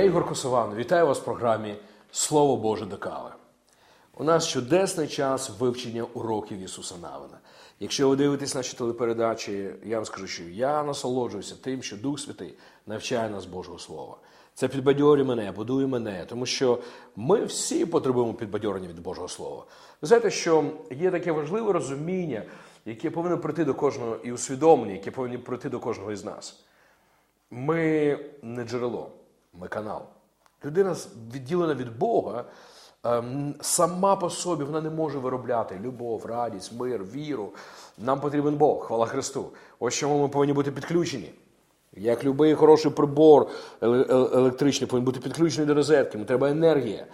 Я Ігор Косован, вітаю вас в програмі Слово Боже до кави. У нас чудесний час вивчення уроків Ісуса Навина. Якщо ви дивитесь наші телепередачі, я вам скажу, що я насолоджуюся тим, що Дух Святий навчає нас Божого Слова. Це підбадьорює мене, будує мене, тому що ми всі потребуємо підбадьорення від Божого Слова. Ви знаєте, що є таке важливе розуміння, яке повинно прийти до кожного і усвідомлення, яке повинно прийти до кожного із нас. Ми не джерело, ми канал. Людина відділена від Бога ем, сама по собі вона не може виробляти любов, радість, мир, віру. Нам потрібен Бог, хвала Христу. Ось чому ми повинні бути підключені. Як будь-який хороший прибор електричний повинен бути підключений до розетки, йому треба енергія.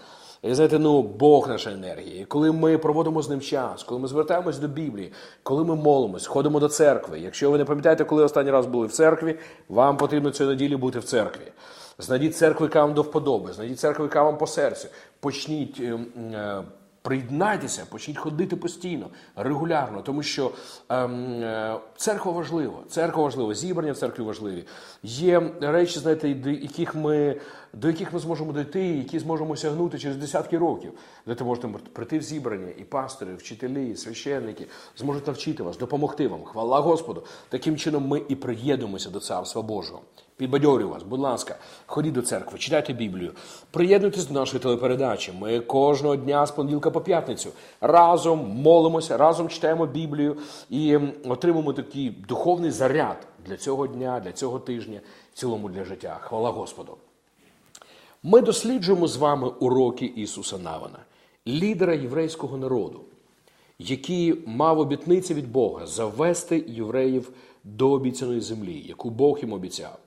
І знаєте, ну Бог наша енергія. І коли ми проводимо з ним час, коли ми звертаємось до Біблії, коли ми молимось, ходимо до церкви. Якщо ви не пам'ятаєте, коли останній раз були в церкві, вам потрібно цієї неділі бути в церкві. Знайдіть церкву, яка вам до вподоби, знайдіть церкву, яка вам по серцю. Почніть. Е, Приєднайтеся, почніть ходити постійно, регулярно, тому що ем, е, церква важлива, церква важлива, зібрання в церкві важливі. Є речі, знаєте, до яких ми до яких ми зможемо дойти, які зможемо осягнути через десятки років, де ти можете прийти в зібрання, і пастори, і вчителі, і священники зможуть навчити вас, допомогти вам. Хвала Господу! Таким чином ми і приєднуємося до Царства Божого. Підбадьорюю вас, будь ласка, ходіть до церкви, читайте Біблію, приєднуйтесь до нашої телепередачі. Ми кожного дня з понеділка по п'ятницю разом молимося, разом читаємо Біблію і отримуємо такий духовний заряд для цього дня, для цього тижня, цілому для життя. Хвала Господу! Ми досліджуємо з вами уроки Ісуса Навана, лідера єврейського народу, який мав обітниці від Бога завести євреїв до обіцяної землі, яку Бог їм обіцяв.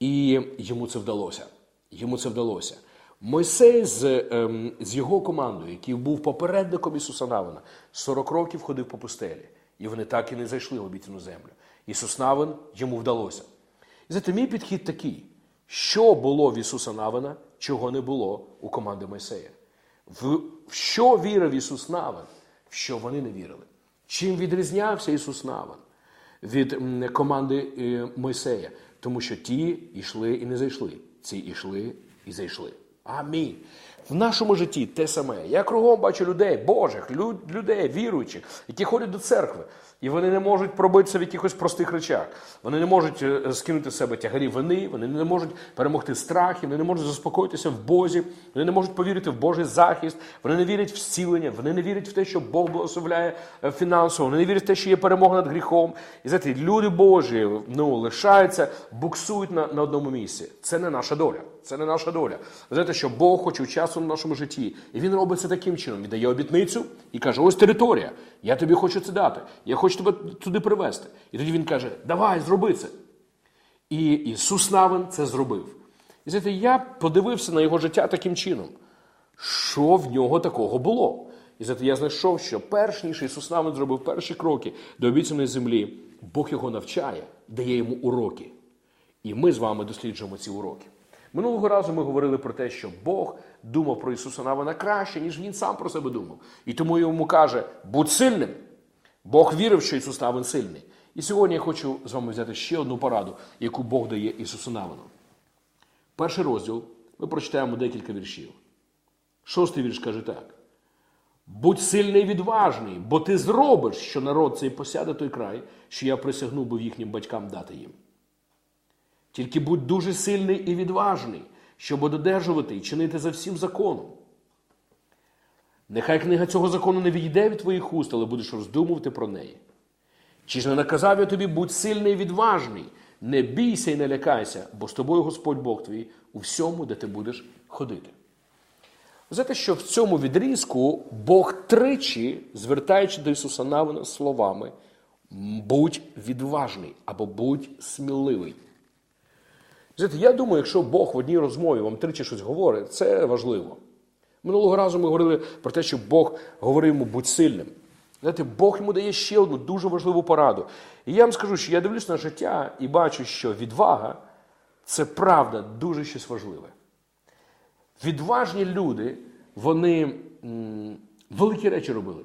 І йому це вдалося. Йому це вдалося. Мойсей з ем, з його командою, який був попередником Ісуса Навина, 40 років ходив по пустелі, і вони так і не зайшли в обіцяну землю. Ісус Навин йому вдалося. І знаєте, мій підхід такий: що було в Ісуса Навина, чого не було у команди Мойсея? В що вірив Ісус Навин, в що вони не вірили? Чим відрізнявся Ісус Навин від команди е, Мойсея? Тому що ті йшли і не зайшли, ці йшли і зайшли. Амінь. В нашому житті те саме. Я кругом бачу людей, Божих, людей, віруючих, які ходять до церкви. І вони не можуть пробитися в якихось простих речах. Вони не можуть е, скинути з себе тягарі вини, вони не можуть перемогти страхи, вони не можуть заспокоїтися в Бозі, вони не можуть повірити в Божий захист, вони не вірять в зцілення, вони не вірять в те, що Бог благословляє е, фінансово, вони не вірять в те, що є перемога над гріхом. І знаєте, люди Божі ну, лишаються, буксують на, на одному місці. Це не наша доля. Це не наша доля. Знаєте, що Бог хоче часу в нашому житті. І він робить це таким чином. Він дає обітницю і каже: ось територія, я тобі хочу це дати. Я хочу тебе туди привезти. І тоді він каже: Давай, зроби це. І Ісус Навин це зробив. І знаєте, я подивився на його життя таким чином. Що в нього такого було? І знаєте, я знайшов, що перш ніж Ісус Навин зробив перші кроки до обіцяної землі, Бог його навчає, дає йому уроки. І ми з вами досліджуємо ці уроки. Минулого разу ми говорили про те, що Бог думав про Ісуса Навина краще, ніж він сам про себе думав. І тому йому каже: будь сильним. Бог вірив, що Ісус Навин сильний. І сьогодні я хочу з вами взяти ще одну пораду, яку Бог дає Ісусу Навину. Перший розділ ми прочитаємо декілька віршів. Шостий вірш каже так: будь сильний і відважний, бо ти зробиш, що народ цей посяде той край, що я присягнув би їхнім батькам дати їм. Тільки будь дуже сильний і відважний, щоб додержувати і чинити за всім законом. Нехай книга цього закону не відійде від твоїх уст, але будеш роздумувати про неї. Чи ж не наказав я тобі будь сильний і відважний, не бійся і не лякайся, бо з тобою Господь Бог твій у всьому, де ти будеш ходити. Знаєте, що в цьому відрізку Бог тричі, звертаючи до Ісуса Навина словами, будь відважний або будь сміливий. Знаєте, Я думаю, якщо Бог в одній розмові вам тричі щось говорить, це важливо. Минулого разу ми говорили про те, що Бог говорив йому будь сильним. Знаєте, Бог йому дає ще одну дуже важливу пораду. І я вам скажу, що я дивлюсь на життя і бачу, що відвага це правда дуже щось важливе. Відважні люди, вони великі речі робили.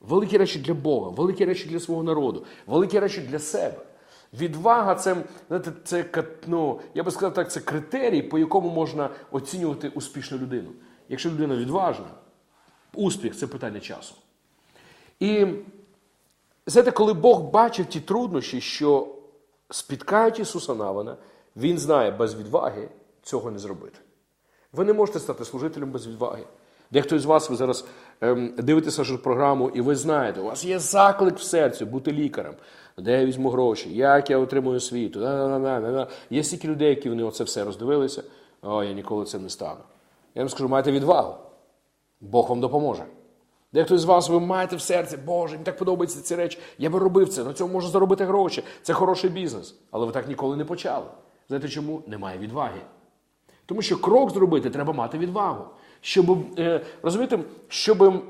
Великі речі для Бога, великі речі для свого народу, великі речі для себе. Відвага це, знаєте, це ну, я би сказав так, це критерій, по якому можна оцінювати успішну людину. Якщо людина відважна, успіх це питання часу. І знаєте, коли Бог бачив ті труднощі, що спіткають Ісуса Навина, Він знає, без відваги цього не зробити. Ви не можете стати служителем без відваги. Дехто із вас, ви зараз дивитеся нашу програму, і ви знаєте, у вас є заклик в серці бути лікарем. Де я візьму гроші, як я отримую освіту. Є стільки людей, які вони оце все роздивилися. О, я ніколи цим не стану. Я вам скажу, майте відвагу. Бог вам допоможе. Дехто з вас ви маєте в серці, Боже, мені так подобаються ці речі. Я би робив це, на цьому можна заробити гроші. Це хороший бізнес. Але ви так ніколи не почали. Знаєте чому? Немає відваги. Тому що крок зробити треба мати відвагу. Щоб е, розумієте, щоб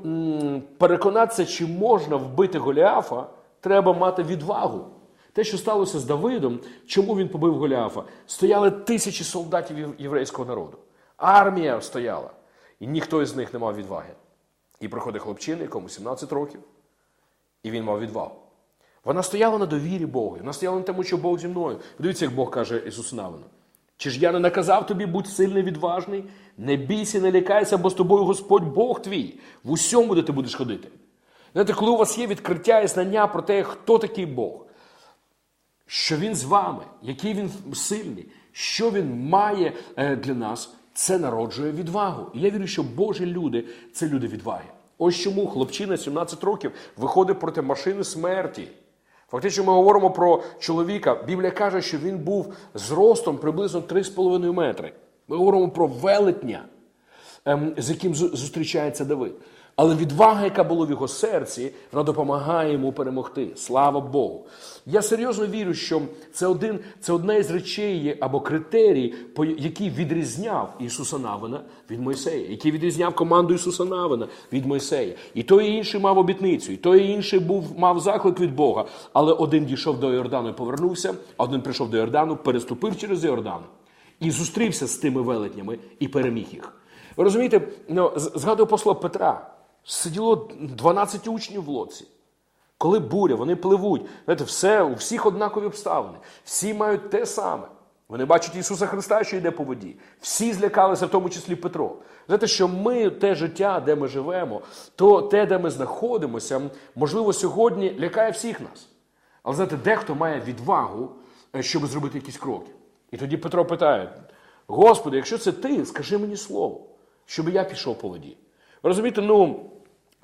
переконатися, чи можна вбити Голіафа, треба мати відвагу. Те, що сталося з Давидом, чому він побив Голіафа? Стояли тисячі солдатів єврейського народу. Армія стояла, і ніхто із них не мав відваги. І приходить хлопчина, якому 17 років, і він мав відвагу. Вона стояла на довірі Богу. Вона стояла на тому, що Бог зі мною. Дивіться, як Бог каже Ісусу Навину. Чи ж я не наказав тобі, будь сильний, відважний, не бійся, не лякайся, бо з тобою Господь Бог твій, в усьому, де ти будеш ходити. Знаєте, коли у вас є відкриття і знання про те, хто такий Бог, що він з вами, який він сильний, що він має е, для нас, це народжує відвагу. І я вірю, що Божі люди це люди відваги. Ось чому хлопчина 17 років виходить проти машини смерті. Фактично, ми говоримо про чоловіка. Біблія каже, що він був зростом приблизно 3,5 метри. Ми говоримо про велетня, ем, з яким зустрічається Давид. Але відвага, яка була в його серці, вона допомагає йому перемогти. Слава Богу. Я серйозно вірю, що це один, це одна із речей або критерій, який відрізняв Ісуса Навина від Мойсея, який відрізняв команду Ісуса Навина від Мойсея. І той і інший мав обітницю, і той і інший був, мав заклик від Бога. Але один дійшов до Йордану і повернувся, а один прийшов до Йордану, переступив через Йордан і зустрівся з тими велетнями і переміг їх. Ви розумієте, ну, згадую посла Петра. Сиділо 12 учнів в лодці. Коли буря, вони пливуть. Знаєте, все, у всіх однакові обставини. Всі мають те саме. Вони бачать Ісуса Христа, що йде по воді. Всі злякалися, в тому числі Петро. Знаєте, що ми, те життя, де ми живемо, то те, де ми знаходимося, можливо, сьогодні лякає всіх нас. Але знаєте, дехто має відвагу, е, щоб зробити якісь кроки. І тоді Петро питає: Господи, якщо це ти, скажи мені слово, щоб я пішов по воді. Ви розумієте, ну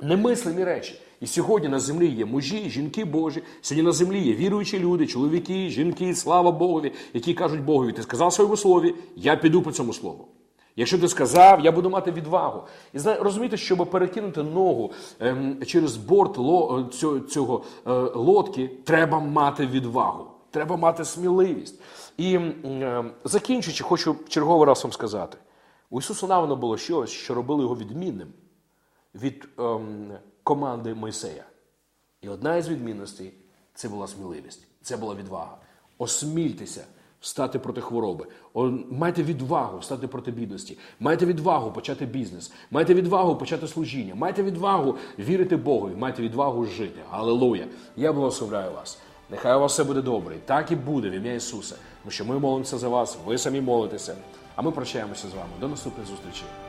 немислимі речі. І сьогодні на землі є мужі, жінки Божі. Сьогодні на землі є віруючі люди, чоловіки, жінки, слава Богові, які кажуть Богові, ти сказав своєму слові, я піду по цьому слову. Якщо ти сказав, я буду мати відвагу. І розумієте, щоб перекинути ногу ем, через борт ло, е, цього, е, лодки, треба мати відвагу, треба мати сміливість. І м, е, закінчуючи, хочу черговий раз вам сказати: у Ісуса Навина було щось, що робило його відмінним від ем, команди Мойсея. І одна із відмінностей це була сміливість, це була відвага. Осмільтеся встати проти хвороби. Майте відвагу встати проти бідності. Майте відвагу почати бізнес. Майте відвагу почати служіння. Майте відвагу вірити Богові. Майте відвагу жити. Алелуя! Я благословляю вас. Нехай у вас все буде добре. Так і буде в ім'я Ісуса. Тому що ми молимося за вас, ви самі молитеся. А ми прощаємося з вами. До наступних зустрічей.